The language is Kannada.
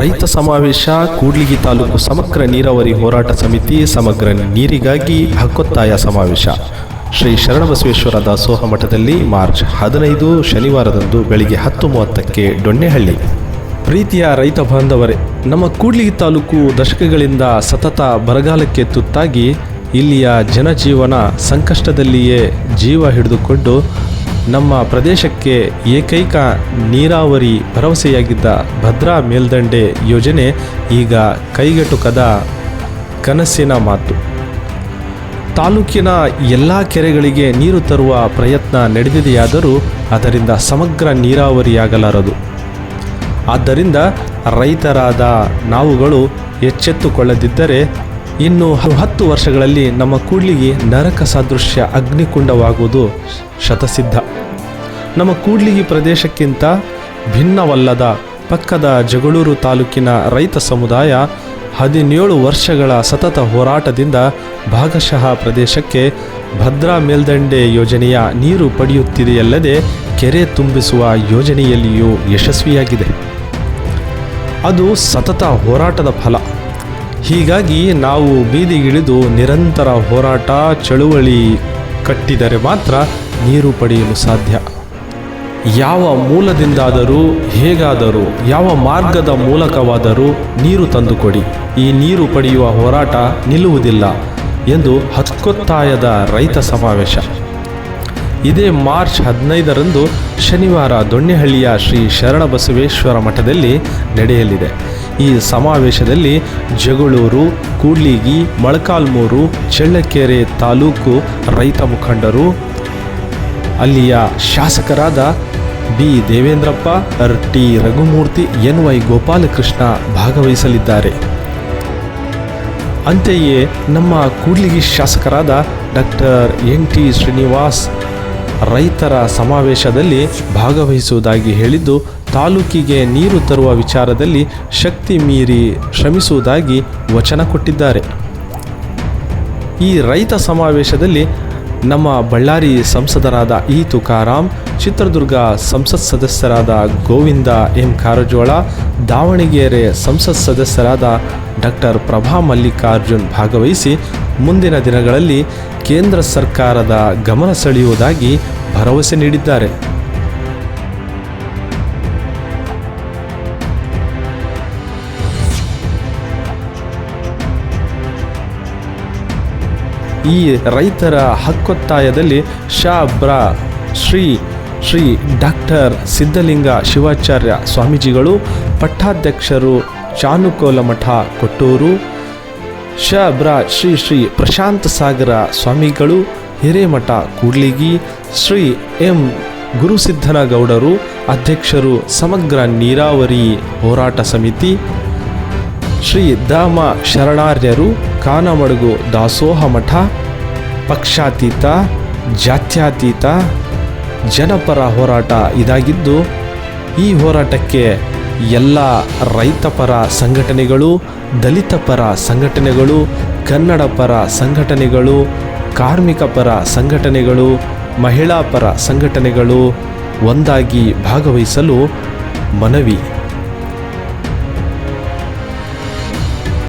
ರೈತ ಸಮಾವೇಶ, ಕೂಡ್ಲಿಗಿ ತಾಲೂಕು ಸಮಗ್ರ ನೀರಾವರಿ ಹೋರಾಟ ಸಮಿತಿ, ಸಮಗ್ರ ನೀರಿಗಾಗಿ ಹಕ್ಕೊತ್ತಾಯ ಸಮಾವೇಶ. ಶ್ರೀ ಶರಣಬಸವೇಶ್ವರ ದಾಸೋಹ ಮಠದಲ್ಲಿ ಮಾರ್ಚ್ ಹದಿನೈದು, ಶನಿವಾರದಂದು ಬೆಳಿಗ್ಗೆ ಹತ್ತು ಮೂವತ್ತಕ್ಕೆ ಡೊಣ್ಣೆಹಳ್ಳಿ ಪ್ರೀತಿಯ ರೈತ ಬಾಂಧವರೇ, ನಮ್ಮ ಕೂಡ್ಲಿಗಿ ತಾಲೂಕು ದಶಕಗಳಿಂದ ಸತತ ಬರಗಾಲಕ್ಕೆ ತುತ್ತಾಗಿ ಇಲ್ಲಿಯ ಜನಜೀವನ ಸಂಕಷ್ಟದಲ್ಲಿಯೇ ಜೀವ ಹಿಡಿದುಕೊಂಡು ನಮ್ಮ ಪ್ರದೇಶಕ್ಕೆ ಏಕೈಕ ನೀರಾವರಿ ಭರವಸೆಯಾಗಿದ್ದ ಭದ್ರಾ ಮೇಲ್ದಂಡೆ ಯೋಜನೆ ಈಗ ಕೈಗೆಟುಕದ ಕನಸಿನ ಮಾತು. ತಾಲೂಕಿನ ಎಲ್ಲ ಕೆರೆಗಳಿಗೆ ನೀರು ತರುವ ಪ್ರಯತ್ನ ನಡೆದಿದೆಯಾದರೂ ಅದರಿಂದ ಸಮಗ್ರ ನೀರಾವರಿಯಾಗಲಾರದು. ಆದ್ದರಿಂದ ರೈತರಾದ ನಾವುಗಳು ಎಚ್ಚೆತ್ತುಕೊಳ್ಳದಿದ್ದರೆ ಇನ್ನು ಹತ್ತು ವರ್ಷಗಳಲ್ಲಿ ನಮ್ಮ ಕೂಡ್ಲಿಗೆ ನರಕ ಸದೃಶ್ಯ ಅಗ್ನಿಕುಂಡವಾಗುವುದು ಶತಸಿದ್ಧ. ನಮ್ಮ ಕೂಡ್ಲಿಗಿ ಪ್ರದೇಶಕ್ಕಿಂತ ಭಿನ್ನವಲ್ಲದ ಪಕ್ಕದ ಜಗಳೂರು ತಾಲೂಕಿನ ರೈತ ಸಮುದಾಯ ಹದಿನೇಳು ವರ್ಷಗಳ ಸತತ ಹೋರಾಟದಿಂದ ಭಾಗಶಃ ಪ್ರದೇಶಕ್ಕೆ ಭದ್ರಾ ಮೇಲ್ದಂಡೆ ಯೋಜನೆಯ ನೀರು ಪಡೆಯುತ್ತಿದೆಯಲ್ಲದೆ ಕೆರೆ ತುಂಬಿಸುವ ಯೋಜನೆಯಲ್ಲಿಯೂ ಯಶಸ್ವಿಯಾಗಿದೆ. ಅದು ಸತತ ಹೋರಾಟದ ಫಲ. ಹೀಗಾಗಿ ನಾವು ಬೀದಿಗಿಳಿದು ನಿರಂತರ ಹೋರಾಟ, ಚಳುವಳಿ ಕಟ್ಟಿದರೆ ಮಾತ್ರ ನೀರು ಪಡೆಯಲು ಸಾಧ್ಯ. ಯಾವ ಮೂಲದಿಂದಾದರೂ, ಹೇಗಾದರೂ, ಯಾವ ಮಾರ್ಗದ ಮೂಲಕವಾದರೂ ನೀರು ತಂದುಕೊಡಿ. ಈ ನೀರು ಪಡೆಯುವ ಹೋರಾಟ ನಿಲ್ಲುವುದಿಲ್ಲ ಎಂದು ಹಕ್ಕೊತ್ತಾಯದ ರೈತ ಸಮಾವೇಶ. ಇದೇ ಮಾರ್ಚ್ ಹದಿನೈದರಂದು ಶನಿವಾರ ದೊಣ್ಣೆಹಳ್ಳಿಯ ಶ್ರೀ ಶರಣಬಸವೇಶ್ವರ ಮಠದಲ್ಲಿ ನಡೆಯಲಿದೆ. ಈ ಸಮಾವೇಶದಲ್ಲಿ ಜಗಳೂರು, ಕೂಡ್ಲಿಗಿ, ಮೊಳಕಾಲ್ಮೂರು, ಚಳ್ಳಕೆರೆ ತಾಲೂಕು ರೈತ ಮುಖಂಡರು, ಅಲ್ಲಿಯ ಶಾಸಕರಾದ B. Devendrappa, R. T. Raghumurthy, N. Y. Gopalakrishna ಭಾಗವಹಿಸಲಿದ್ದಾರೆ. ಅಂತೆಯೇ ನಮ್ಮ ಕೂಡ್ಲಿಗಿ ಶಾಸಕರಾದ ಡಾಕ್ಟರ್ ಎನ್. ಟಿ. ಶ್ರೀನಿವಾಸ್ ರೈತರ ಸಮಾವೇಶದಲ್ಲಿ ಭಾಗವಹಿಸುವುದಾಗಿ ಹೇಳಿದ್ದು ತಾಲೂಕಿಗೆ ನೀರು ತರುವ ವಿಚಾರದಲ್ಲಿ ಶಕ್ತಿ ಮೀರಿ ಶ್ರಮಿಸುವುದಾಗಿ ವಚನ ಕೊಟ್ಟಿದ್ದಾರೆ. ಈ ರೈತ ಸಮಾವೇಶದಲ್ಲಿ ನಮ್ಮ ಬಳ್ಳಾರಿ ಸಂಸದರಾದ ಇ ತುಕಾರಾಮ್ ಚಿತ್ರದುರ್ಗ ಸಂಸತ್ ಸದಸ್ಯರಾದ ಗೋವಿಂದ ಎಂ ಕಾರಜೋಳ, ದಾವಣಗೆರೆ ಸಂಸತ್ ಸದಸ್ಯರಾದ ಡಾಕ್ಟರ್ ಪ್ರಭಾ ಮಲ್ಲಿಕಾರ್ಜುನ್ ಭಾಗವಹಿಸಿ ಮುಂದಿನ ದಿನಗಳಲ್ಲಿ ಕೇಂದ್ರ ಸರ್ಕಾರದ ಗಮನ ಸೆಳೆಯುವುದಾಗಿ ಭರವಸೆ ನೀಡಿದ್ದಾರೆ. ಈ ರೈತರ ಹಕ್ಕೊತ್ತಾಯದಲ್ಲಿ ಶಾ ಬ್ರ, ಶ್ರೀ ಶ್ರೀ ಡಾಕ್ಟರ್ ಸಿದ್ಧಲಿಂಗ ಶಿವಾಚಾರ್ಯ ಸ್ವಾಮೀಜಿಗಳು, ಪಟ್ಟಾಧ್ಯಕ್ಷರು ಚಾನುಕೋಲ ಮಠ ಕೊಟ್ಟೂರು, ಶ ಬ್ರ, ಶ್ರೀ ಶ್ರೀ ಪ್ರಶಾಂತ ಸಾಗರ ಸ್ವಾಮಿಗಳು, ಹಿರೇಮಠ, ಕೂಡ್ಲಿಗಿ, ಶ್ರೀ ಎಂ ಗುರುಸಿದ್ಧನಗೌಡರು, ಅಧ್ಯಕ್ಷರು ಸಮಗ್ರ ನೀರಾವರಿ ಹೋರಾಟ ಸಮಿತಿ ಶ್ರೀ ದಾಮ ಶರಣಾರ್ಯರು ಕಾನಮಡುಗು ದಾಸೋಹ ಮಠ, ಪಕ್ಷಾತೀತ, ಜಾತ್ಯತೀತ, ಜನಪರ ಹೋರಾಟ ಇದಾಗಿದ್ದು, ಈ ಹೋರಾಟಕ್ಕೆ ಎಲ್ಲ ರೈತಪರ ಸಂಘಟನೆಗಳು ದಲಿತ ಪರ ಸಂಘಟನೆಗಳು ಕನ್ನಡ ಪರ ಸಂಘಟನೆಗಳು ಕಾರ್ಮಿಕ ಪರ ಸಂಘಟನೆಗಳು ಮಹಿಳಾ ಪರ ಸಂಘಟನೆಗಳು ಒಂದಾಗಿ ಭಾಗವಹಿಸಲು ಮನವಿ.